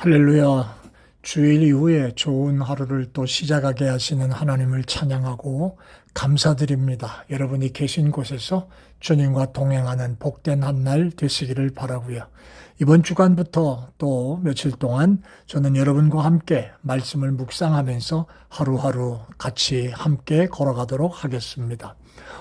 할렐루야. 주일 이후에 좋은 하루를 또 시작하게 하시는 하나님을 찬양하고 감사드립니다. 여러분이 계신 곳에서 주님과 동행하는 복된 한 날 되시기를 바라고요. 이번 주간부터 또 며칠 동안 저는 여러분과 함께 말씀을 묵상하면서 하루하루 같이 함께 걸어가도록 하겠습니다.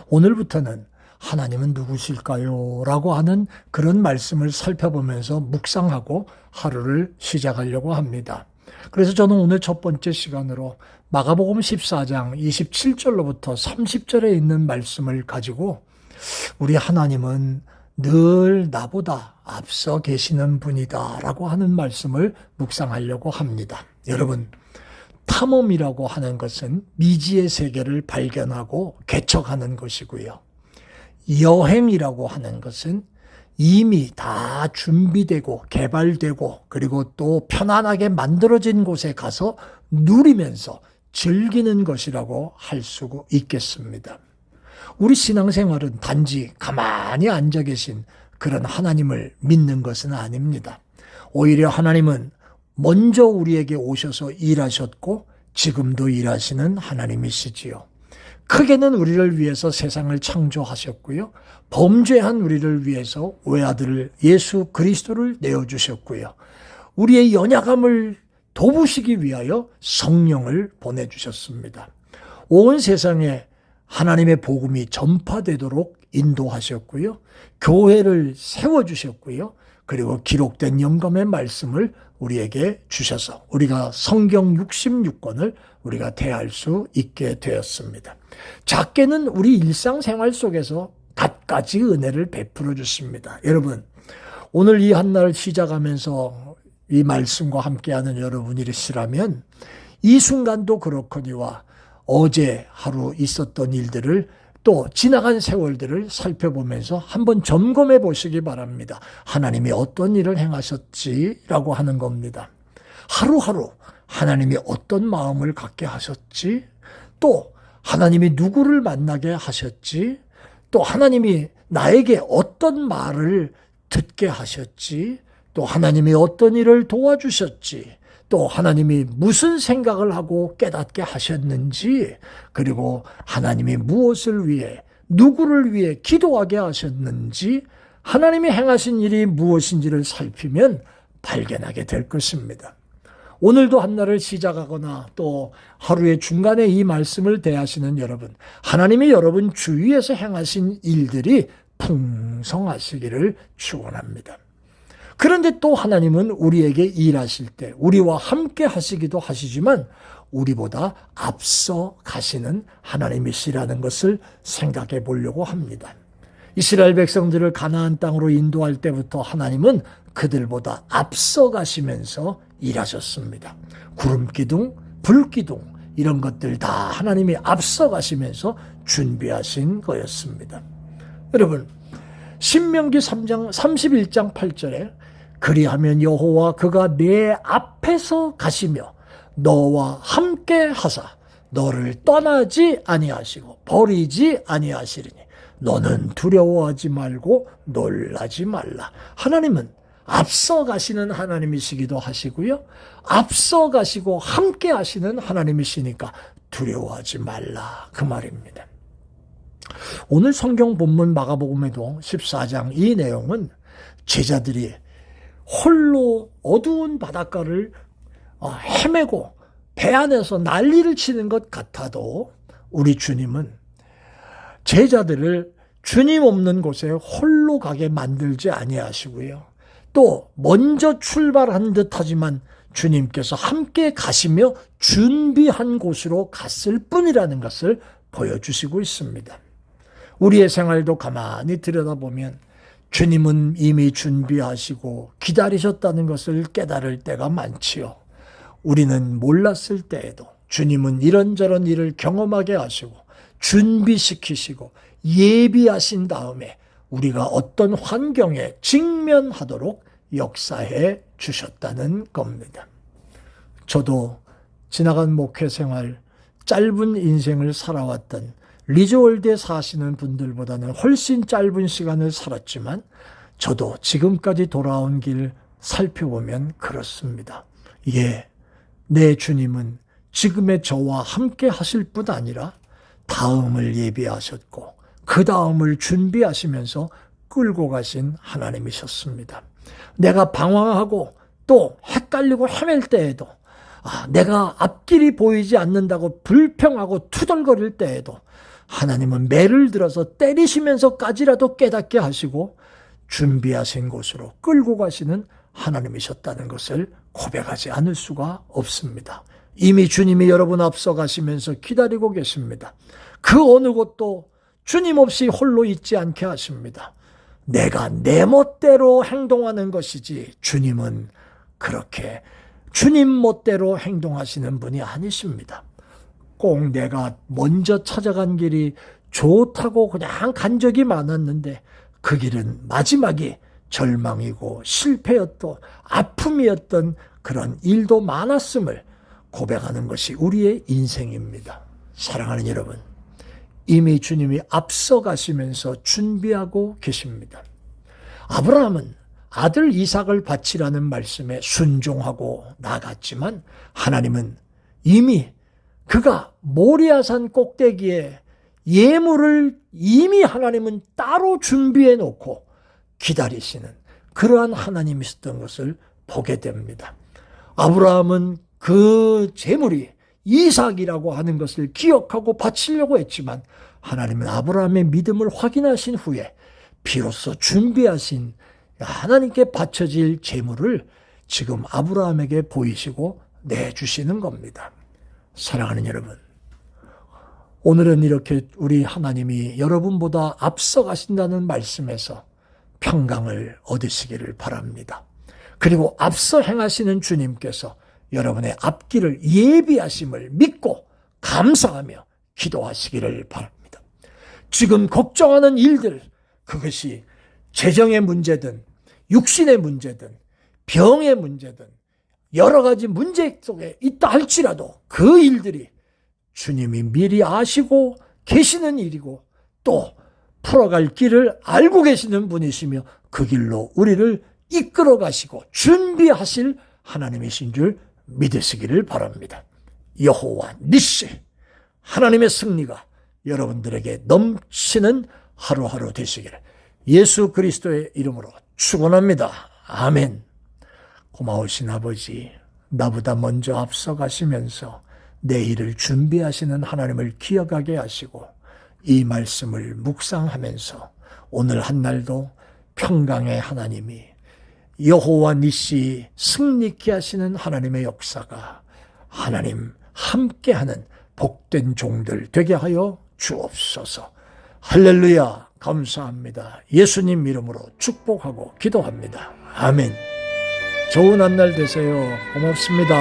오늘부터는 하나님은 누구실까요? 라고 하는 그런 말씀을 살펴보면서 묵상하고 하루를 시작하려고 합니다. 그래서 저는 오늘 첫 번째 시간으로 마가복음 14장 27절로부터 30절에 있는 말씀을 가지고 우리 하나님은 늘 나보다 앞서 계시는 분이다 라고 하는 말씀을 묵상하려고 합니다. 여러분, 탐험이라고 하는 것은 미지의 세계를 발견하고 개척하는 것이고요. 여행이라고 하는 것은 이미 다 준비되고 개발되고 그리고 또 편안하게 만들어진 곳에 가서 누리면서 즐기는 것이라고 할 수 있겠습니다. 우리 신앙생활은 단지 가만히 앉아 계신 그런 하나님을 믿는 것은 아닙니다. 오히려 하나님은 먼저 우리에게 오셔서 일하셨고 지금도 일하시는 하나님이시지요. 크게는 우리를 위해서 세상을 창조하셨고요. 범죄한 우리를 위해서 외아들을 예수 그리스도를 내어주셨고요. 우리의 연약함을 도우시기 위하여 성령을 보내주셨습니다. 온 세상에 하나님의 복음이 전파되도록 인도하셨고요. 교회를 세워주셨고요. 그리고 기록된 영감의 말씀을 우리에게 주셔서 우리가 성경 66권을 우리가 대할 수 있게 되었습니다. 작게는 우리 일상생활 속에서 갖가지 은혜를 베풀어 주십니다. 여러분, 오늘 이 한날 시작하면서 이 말씀과 함께하는 여러분이시라면 이 순간도 그렇거니와 어제 하루 있었던 일들을 또 지나간 세월들을 살펴보면서 한번 점검해 보시기 바랍니다. 하나님이 어떤 일을 행하셨지라고 하는 겁니다. 하루하루 하나님이 어떤 마음을 갖게 하셨지? 또 하나님이 누구를 만나게 하셨지? 또 하나님이 나에게 어떤 말을 듣게 하셨지? 또 하나님이 어떤 일을 도와주셨지? 또 하나님이 무슨 생각을 하고 깨닫게 하셨는지, 그리고 하나님이 무엇을 위해, 누구를 위해 기도하게 하셨는지, 하나님이 행하신 일이 무엇인지를 살피면 발견하게 될 것입니다. 오늘도 한 날을 시작하거나 또 하루의 중간에 이 말씀을 대하시는 여러분, 하나님이 여러분 주위에서 행하신 일들이 풍성하시기를 축원합니다. 그런데 또 하나님은 우리에게 일하실 때 우리와 함께 하시기도 하시지만 우리보다 앞서 가시는 하나님이시라는 것을 생각해 보려고 합니다. 이스라엘 백성들을 가나안 땅으로 인도할 때부터 하나님은 그들보다 앞서 가시면서 일하셨습니다. 구름 기둥, 불 기둥 이런 것들 다 하나님이 앞서 가시면서 준비하신 거였습니다. 여러분, 신명기 3장 31장 8절에 그리하면 여호와 그가 내 앞에서 가시며 너와 함께 하사 너를 떠나지 아니하시고 버리지 아니하시리니 너는 두려워하지 말고 놀라지 말라. 하나님은 앞서 가시는 하나님이시기도 하시고요. 앞서 가시고 함께 하시는 하나님이시니까 두려워하지 말라. 그 말입니다. 오늘 성경 본문 마가복음에도 14장 이 내용은 제자들이 홀로 어두운 바닷가를 어, 헤매고 배 안에서 난리를 치는 것 같아도 우리 주님은 제자들을 주님 없는 곳에 홀로 가게 만들지 아니하시고요. 또 먼저 출발한 듯하지만 주님께서 함께 가시며 준비한 곳으로 갔을 뿐이라는 것을 보여주시고 있습니다. 우리의 생활도 가만히 들여다보면 주님은 이미 준비하시고 기다리셨다는 것을 깨달을 때가 많지요. 우리는 몰랐을 때에도 주님은 이런저런 일을 경험하게 하시고 준비시키시고 예비하신 다음에 우리가 어떤 환경에 직면하도록 역사해 주셨다는 겁니다. 저도 지나간 목회 생활, 짧은 인생을 살아왔던 리조월드에 사시는 분들보다는 훨씬 짧은 시간을 살았지만 저도 지금까지 돌아온 길 살펴보면 그렇습니다. 예, 내 주님은 지금의 저와 함께 하실 뿐 아니라 다음을 예비하셨고 그 다음을 준비하시면서 끌고 가신 하나님이셨습니다. 내가 방황하고 또 헷갈리고 헤맬 때에도 아, 내가 앞길이 보이지 않는다고 불평하고 투덜거릴 때에도 하나님은 매를 들어서 때리시면서까지라도 깨닫게 하시고 준비하신 곳으로 끌고 가시는 하나님이셨다는 것을 고백하지 않을 수가 없습니다. 이미 주님이 여러분 앞서 가시면서 기다리고 계십니다. 그 어느 곳도 주님 없이 홀로 있지 않게 하십니다. 내가 내 멋대로 행동하는 것이지 주님은 그렇게 주님 멋대로 행동하시는 분이 아니십니다. 꼭 내가 먼저 찾아간 길이 좋다고 그냥 간 적이 많았는데 그 길은 마지막이 절망이고 실패였고 아픔이었던 그런 일도 많았음을 고백하는 것이 우리의 인생입니다. 사랑하는 여러분, 이미 주님이 앞서 가시면서 준비하고 계십니다. 아브라함은 아들 이삭을 바치라는 말씀에 순종하고 나갔지만 하나님은 이미 그가 모리아산 꼭대기에 예물을 이미 하나님은 따로 준비해 놓고 기다리시는 그러한 하나님이셨던 것을 보게 됩니다. 아브라함은 그 재물이 이삭이라고 하는 것을 기억하고 바치려고 했지만 하나님은 아브라함의 믿음을 확인하신 후에 비로소 준비하신 하나님께 바쳐질 재물을 지금 아브라함에게 보이시고 내주시는 겁니다. 사랑하는 여러분, 오늘은 이렇게 우리 하나님이 여러분보다 앞서 가신다는 말씀에서 평강을 얻으시기를 바랍니다. 그리고 앞서 행하시는 주님께서 여러분의 앞길을 예비하심을 믿고 감사하며 기도하시기를 바랍니다. 지금 걱정하는 일들, 그것이 재정의 문제든, 육신의 문제든, 병의 문제든, 여러 가지 문제 속에 있다 할지라도 그 일들이 주님이 미리 아시고 계시는 일이고 또 풀어갈 길을 알고 계시는 분이시며 그 길로 우리를 이끌어 가시고 준비하실 하나님이신 줄 믿으시기를 바랍니다. 여호와 니시 하나님의 승리가 여러분들에게 넘치는 하루하루 되시기를 예수 그리스도의 이름으로 축원합니다. 아멘. 고마우신 아버지, 나보다 먼저 앞서가시면서 내 일을 준비하시는 하나님을 기억하게 하시고 이 말씀을 묵상하면서 오늘 한 날도 평강의 하나님이 여호와 니시 승리케 하시는 하나님의 역사가 하나님 함께하는 복된 종들 되게 하여 주옵소서. 할렐루야 감사합니다. 예수님 이름으로 축복하고 기도합니다. 아멘. 좋은 한 날 되세요. 고맙습니다.